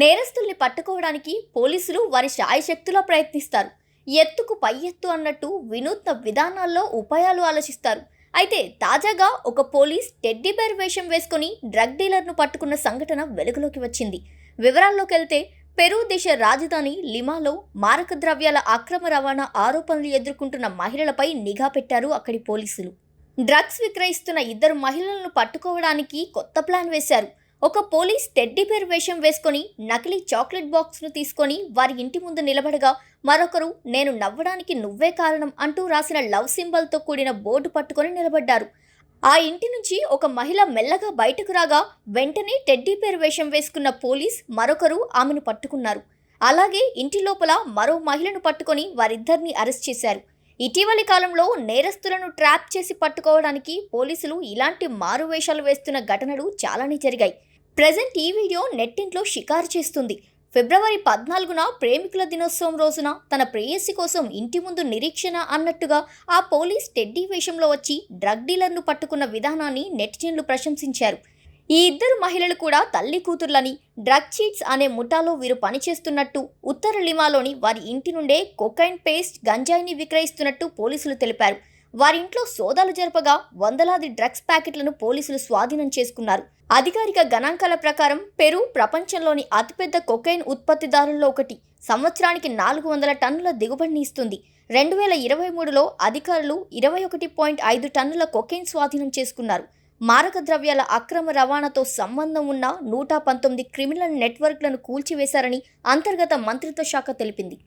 నేరస్తుల్ని పట్టుకోవడానికి పోలీసులు వారి శాయశక్తులా ప్రయత్నిస్తారు. ఎత్తుకు పై ఎత్తు అన్నట్టు వినూత్న విధానాల్లో ఉపాయాలు ఆలోచిస్తారు. అయితే తాజాగా ఒక పోలీస్ టెడ్డీ బేర్ వేషం వేసుకుని డ్రగ్ డీలర్ను పట్టుకున్న సంఘటన వెలుగులోకి వచ్చింది. వివరాల్లోకి వెళ్తే పెరూ దేశ రాజధాని లిమాలో మారక ద్రవ్యాల అక్రమ రవాణా ఆరోపణలు ఎదుర్కొంటున్న మహిళలపై నిఘా పెట్టారు అక్కడి పోలీసులు. డ్రగ్స్ విక్రయిస్తున్న ఇద్దరు మహిళలను పట్టుకోవడానికి కొత్త ప్లాన్ వేశారు. ఒక పోలీస్ టెడ్డీబేర్ వేషం వేసుకొని నకిలీ చాక్లెట్ బాక్స్ను తీసుకొని వారి ఇంటి ముందు నిలబడగా మరొకరు నేను నవ్వడానికి నువ్వే కారణం అంటూ రాసిన లవ్ సింబల్తో కూడిన బోర్డు పట్టుకొని నిలబడ్డారు. ఆ ఇంటి నుంచి ఒక మహిళ మెల్లగా బయటకు రాగా వెంటనే టెడ్డీబేర్ వేషం వేసుకున్న పోలీస్ మరొకరు ఆమెను పట్టుకున్నారు. అలాగే ఇంటి లోపల మరో మహిళను పట్టుకొని వారిద్దరిని అరెస్ట్ చేశారు. ఇటీవలి కాలంలో నేరస్తులను ట్రాప్ చేసి పట్టుకోవడానికి పోలీసులు ఇలాంటి మారు వేషాలు వేస్తున్న ఘటనలు చాలానే జరిగాయి. ప్రజెంట్ ఈ వీడియో నెట్టింట్లో షికారు చేస్తుంది. ఫిబ్రవరి పద్నాలుగున ప్రేమికుల దినోత్సవం రోజున తన ప్రేయసి కోసం ఇంటి ముందు నిరీక్షణ అన్నట్టుగా ఆ పోలీస్ టెడ్డీ వేషంలో వచ్చి డ్రగ్ డీలర్ను పట్టుకున్న విధానాన్ని నెటిజన్లు ప్రశంసించారు. ఈ ఇద్దరు మహిళలు కూడా తల్లి కూతుర్లని డ్రగ్ చీట్స్ అనే ముఠాలో వీరు పనిచేస్తున్నట్టు ఉత్తర లిమాలోని వారి ఇంటి నుండే కొకైన్ పేస్ట్ గంజాయిని విక్రయిస్తున్నట్టు పోలీసులు తెలిపారు. వారి ఇంట్లో సోదాలు జరపగా వందలాది డ్రగ్స్ ప్యాకెట్లను పోలీసులు స్వాధీనం చేసుకున్నారు. అధికారిక గణాంకాల ప్రకారం పెరు ప్రపంచంలోని అతిపెద్ద కొకైన్ ఉత్పత్తిదారుల్లో ఒకటి. సంవత్సరానికి నాలుగు వందల టన్నుల దిగుబడిని ఇస్తుంది. రెండు వేల ఇరవై మూడులో అధికారులు ఇరవై ఒకటి పాయింట్ ఐదు టన్నుల కొకైన్ స్వాధీనం చేసుకున్నారు. మారక ద్రవ్యాల అక్రమ రవాణాతో సంబంధం ఉన్న నూట పంతొమ్మిది క్రిమినల్ నెట్వర్క్లను కూల్చివేశారని అంతర్గత మంత్రిత్వ శాఖ తెలిపింది.